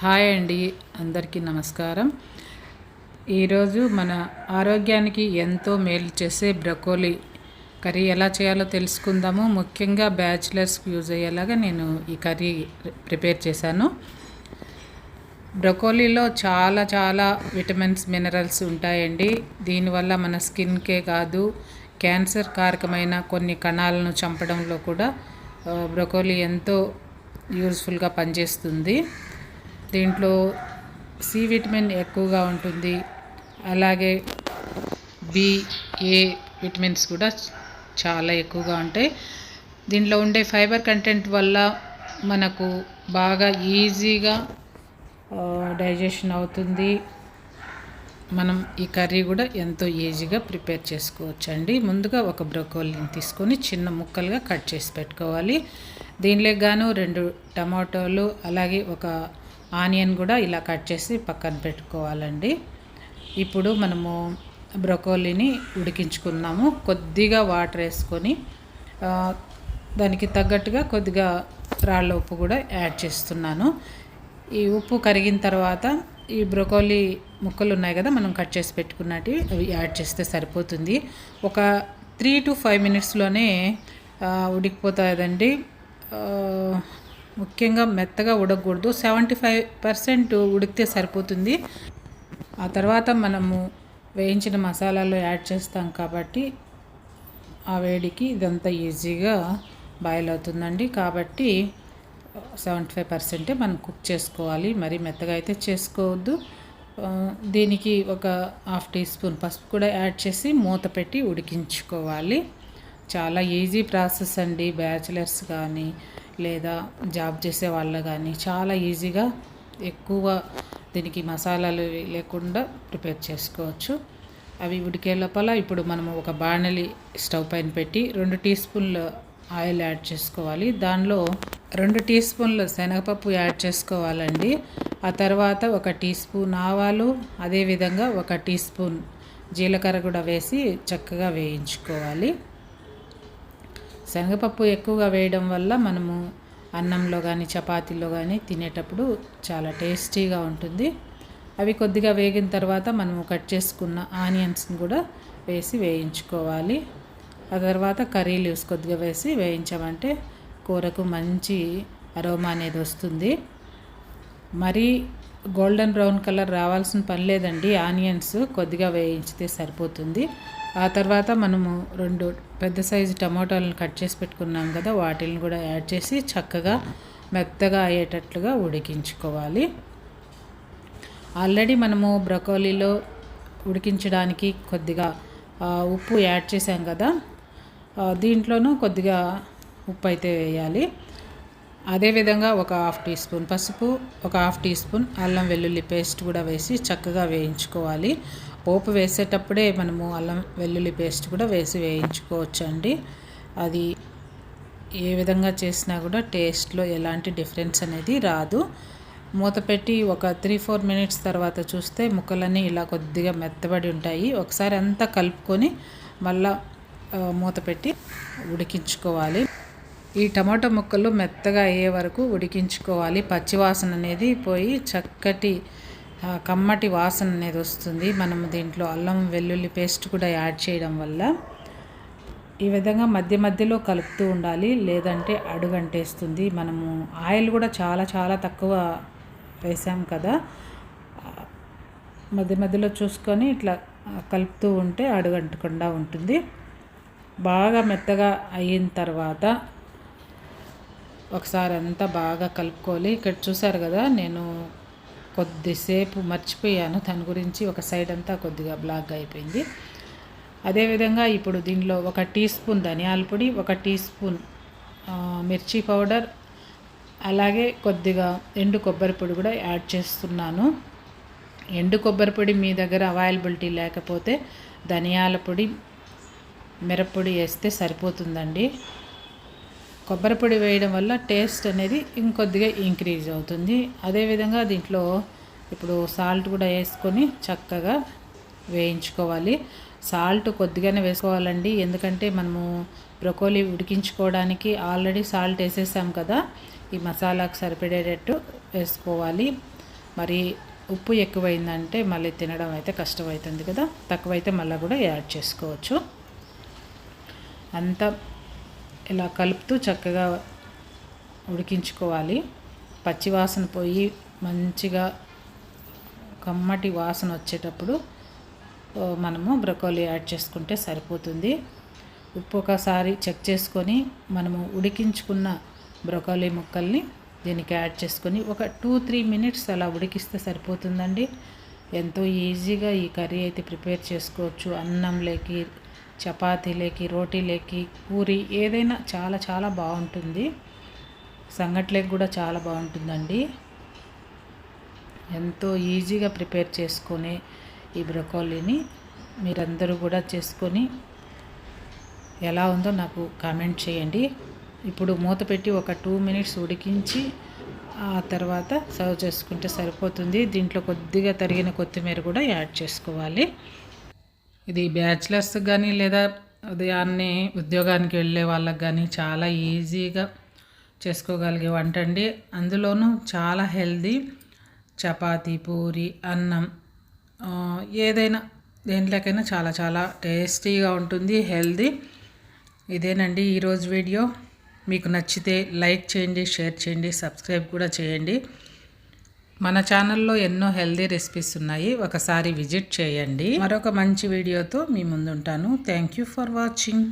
Hi అండి అందరికీ నమస్కారం. ఈరోజు మన ఆరోగ్యానికి ఎంతో మేలు చేసే బ్రకోలీ కర్రీ ఎలా చేయాలో తెలుసుకుందాము. ముఖ్యంగా బ్యాచిలర్స్కి యూజ్ అయ్యేలాగా నేను ఈ కర్రీ ప్రిపేర్ చేశాను. బ్రకోలీలో చాలా చాలా విటమిన్స్ మినరల్స్ ఉంటాయండి. దీనివల్ల మన స్కిన్కే కాదు క్యాన్సర్ కారకమైన కొన్ని కణాలను చంపడంలో కూడా బ్రకోలీ ఎంతో యూస్ఫుల్గా పనిచేస్తుంది. దీంట్లో సి విటమిన్ ఎక్కువగా ఉంటుంది. అలాగే బి ఏ విటమిన్స్ కూడా చాలా ఎక్కువగా ఉంటాయి. దీంట్లో ఉండే ఫైబర్ కంటెంట్ వల్ల మనకు బాగా ఈజీగా డైజెషన్ అవుతుంది. మనం ఈ కర్రీ కూడా ఎంతో ఈజీగా ప్రిపేర్ చేసుకోవచ్చండి. ముందుగా ఒక బ్రొకోలీని తీసుకొని చిన్న ముక్కలుగా కట్ చేసి పెట్టుకోవాలి. దీనిలో గాను రెండు టమాటోలు అలాగే ఒక ఆనియన్ కూడా ఇలా కట్ చేసి పక్కన పెట్టుకోవాలండి. ఇప్పుడు మనము బ్రొకోలీని ఉడికించుకున్నాము కొద్దిగా వాటర్ వేసుకొని దానికి తగ్గట్టుగా కొద్దిగా రాళ్ళ ఉప్పు కూడా యాడ్ చేస్తున్నాను. ఈ ఉప్పు కరిగిన తర్వాత ఈ బ్రొకోలీ ముక్కలు ఉన్నాయి కదా మనం కట్ చేసి పెట్టుకున్నట్టు అవి యాడ్ చేస్తే సరిపోతుంది. ఒక త్రీ టు ఫైవ్ మినిట్స్లోనే ఉడికిపోతుందండి ముఖ్యంగా మెత్తగా ఉడకకూడదు సెవెంటీ ఫైవ్ పర్సెంట్ ఉడికితే సరిపోతుంది. ఆ తర్వాత మనము వేయించిన మసాలాలు యాడ్ చేస్తాం కాబట్టి ఆ వేడికి ఇదంతా ఈజీగా బాయిల్ అవుతుందండి. కాబట్టి సెవెంటీ ఫైవ్ పర్సెంటే మనం కుక్ చేసుకోవాలి. మరి మెత్తగా అయితే చేసుకోవద్దు. దీనికి ఒక హాఫ్ టీ స్పూన్ పసుపు కూడా యాడ్ చేసి మూత పెట్టి ఉడికించుకోవాలి. చాలా ఈజీ ప్రాసెస్ అండి. బ్యాచిలర్స్ కానీ లేదా జాబ్ చేసే వాళ్ళు కానీ చాలా ఈజీగా ఎక్కువ దీనికి మసాలాలు లేకుండా ప్రిపేర్ చేసుకోవచ్చు. అవి ఉడికే లోపల ఇప్పుడు మనము ఒక బాణలి స్టవ్ పైన పెట్టి రెండు టీ స్పూన్ల ఆయిల్ యాడ్ చేసుకోవాలి. దానిలో రెండు టీ స్పూన్ల శనగపప్పు యాడ్ చేసుకోవాలండి. ఆ తర్వాత ఒక టీ స్పూన్ ఆవాలు అదేవిధంగా ఒక టీ స్పూన్ జీలకర్ర కూడా వేసి చక్కగా వేయించుకోవాలి. శనగపప్పు ఎక్కువగా వేయడం వల్ల మనము అన్నంలో కానీ చపాతీలో కానీ తినేటప్పుడు చాలా టేస్టీగా ఉంటుంది. అవి కొద్దిగా వేగిన తర్వాత మనము కట్ చేసుకున్న ఆనియన్స్ని కూడా వేసి వేయించుకోవాలి. ఆ తర్వాత కర్రీ లీవ్స్ కొద్దిగా వేసి వేయించామంటే కూరకు మంచి అరోమా అనేది వస్తుంది. మరీ గోల్డెన్ బ్రౌన్ కలర్ రావాల్సిన పని లేదండి. ఆనియన్స్ కొద్దిగా వేయించితే సరిపోతుంది. ఆ తర్వాత మనము రెండు పెద్ద సైజు టమాటాలను కట్ చేసి పెట్టుకున్నాం కదా వాటిని కూడా యాడ్ చేసి చక్కగా మెత్తగా అయ్యేటట్లుగా ఉడికించుకోవాలి. ఆల్రెడీ మనము బ్రకోలీలో ఉడికించడానికి కొద్దిగా ఉప్పు యాడ్ చేసాం కదా దీంట్లోనూ కొద్దిగా ఉప్పు అయితే వేయాలి. అదేవిధంగా ఒక హాఫ్ టీ స్పూన్ పసుపు ఒక హాఫ్ టీ స్పూన్ అల్లం వెల్లుల్లి పేస్ట్ కూడా వేసి చక్కగా వేయించుకోవాలి. పోపు వేసేటప్పుడే మనము అల్లం వెల్లుల్లి పేస్ట్ కూడా వేసి వేయించుకోవచ్చు అండి అది ఏ విధంగా చేసినా కూడా టేస్ట్లో ఎలాంటి డిఫరెన్స్ అనేది రాదు. మూత పెట్టి ఒక త్రీ ఫోర్ మినిట్స్ తర్వాత చూస్తే ముక్కలన్నీ ఇలా కొద్దిగా మెత్తబడి ఉంటాయి. ఒకసారి అంతా కలుపుకొని మళ్ళా మూత పెట్టి ఉడికించుకోవాలి. ఈ టమాటో ముక్కలు మెత్తగా అయ్యే వరకు ఉడికించుకోవాలి. పచ్చివాసన అనేది పోయి చక్కటి కమ్మటి వాసన అనేది వస్తుంది. మనం దీంట్లో అల్లం వెల్లుల్లి పేస్ట్ కూడా యాడ్ చేయడం వల్ల ఈ విధంగా మధ్య మధ్యలో కలుపుతూ ఉండాలి. లేదంటే అడుగంటేస్తుంది. మనము ఆయిల్ కూడా చాలా చాలా తక్కువ వేసాం కదా. మధ్య మధ్యలో చూసుకొని ఇట్లా కలుపుతూ ఉంటే అడుగంటకుండా ఉంటుంది. బాగా మెత్తగా అయిన తర్వాత ఒకసారి అంతా బాగా కలుపుకోవాలి. ఇక్కడ చూసారు కదా నేను కొద్దిసేపు మర్చిపోయాను. దాని గురించి ఒక సైడ్ అంతా కొద్దిగా బ్లాక్ అయిపోయింది. అదేవిధంగా ఇప్పుడు దీనిలో ఒక టీ స్పూన్ ధనియాల పొడి ఒక టీ స్పూన్ మిర్చి పౌడర్ అలాగే కొద్దిగా ఎండు కొబ్బరి పొడి కూడా యాడ్ చేస్తున్నాను. ఎండు కొబ్బరి పొడి మీ దగ్గర అవైలబిలిటీ లేకపోతే ధనియాల పొడి మిరప్పొడి వేస్తే సరిపోతుందండి. కొబ్బరి పొడి వేయడం వల్ల టేస్ట్ అనేది ఇంకొద్దిగా ఇంక్రీజ్ అవుతుంది. అదేవిధంగా దీంట్లో ఇప్పుడు సాల్ట్ కూడా వేసుకొని చక్కగా వేయించుకోవాలి. సాల్ట్ కొద్దిగానే వేసుకోవాలండి. ఎందుకంటే మనము బ్రొకోలీ ఉడికించుకోవడానికి ఆల్రెడీ సాల్ట్ వేసేసాం కదా. ఈ మసాలాకు సరిపడేటట్టు వేసుకోవాలి. మరి ఉప్పు ఎక్కువైందంటే మళ్ళీ తినడం అయితే కష్టమవుతుంది కదా. తక్కువైతే మళ్ళీ కూడా యాడ్ చేసుకోవచ్చు. అంతా ఇలా కలుపుతూ చక్కగా ఉడికించుకోవాలి. పచ్చి వాసన పోయి మంచిగా కమ్మటి వాసన వచ్చేటప్పుడు మనము బ్రొకోలీ యాడ్ చేసుకుంటే సరిపోతుంది. ఉప్పు ఒకసారి చెక్ చేసుకొని మనము ఉడికించుకున్న బ్రొకోలీ ముక్కల్ని దీనికి యాడ్ చేసుకొని ఒక టూ త్రీ మినిట్స్ అలా ఉడికిస్తే సరిపోతుందండి. ఎంతో ఈజీగా ఈ కర్రీ అయితే ప్రిపేర్ చేసుకోవచ్చు. అన్నంలోకి చపాతీలేకి రోటీలేకి పూరి ఏదైనా చాలా చాలా బాగుంటుంది. సంగట్లేకి కూడా చాలా బాగుంటుందండి. ఎంతో ఈజీగా ప్రిపేర్ చేసుకొని ఈ బ్రొకోలీని మీరందరూ కూడా చేసుకొని ఎలా ఉందో నాకు కామెంట్ చేయండి. ఇప్పుడు మూత పెట్టి ఒక టూ మినిట్స్ ఉడికించి ఆ తర్వాత సర్వ్ చేసుకుంటే సరిపోతుంది. దీంట్లో కొద్దిగా తరిగిన కొత్తిమీర కూడా యాడ్ చేసుకోవాలి. ఇది బ్యాచిలర్స్ కానీ లేదా ఉదయాన్నే ఉద్యోగానికి వెళ్ళే వాళ్ళకి కానీ చాలా ఈజీగా చేసుకోగలిగే వంట అండి. అందులోనూ చాలా హెల్దీ చపాతి పూరి అన్నం ఏదైనా దేంట్లోకైనా చాలా చాలా టేస్టీగా ఉంటుంది హెల్దీ. ఇదేనండి ఈరోజు వీడియో. మీకు నచ్చితే లైక్ చేయండి షేర్ చేయండి సబ్స్క్రైబ్ కూడా చేయండి. మన ఛానల్లో ఎన్నో హెల్దీ రెసిపీస్ ఉన్నాయి. ఒకసారి విజిట్ చేయండి. మరొక మంచి వీడియోతో మీ ముందుంటాను. Thank you for watching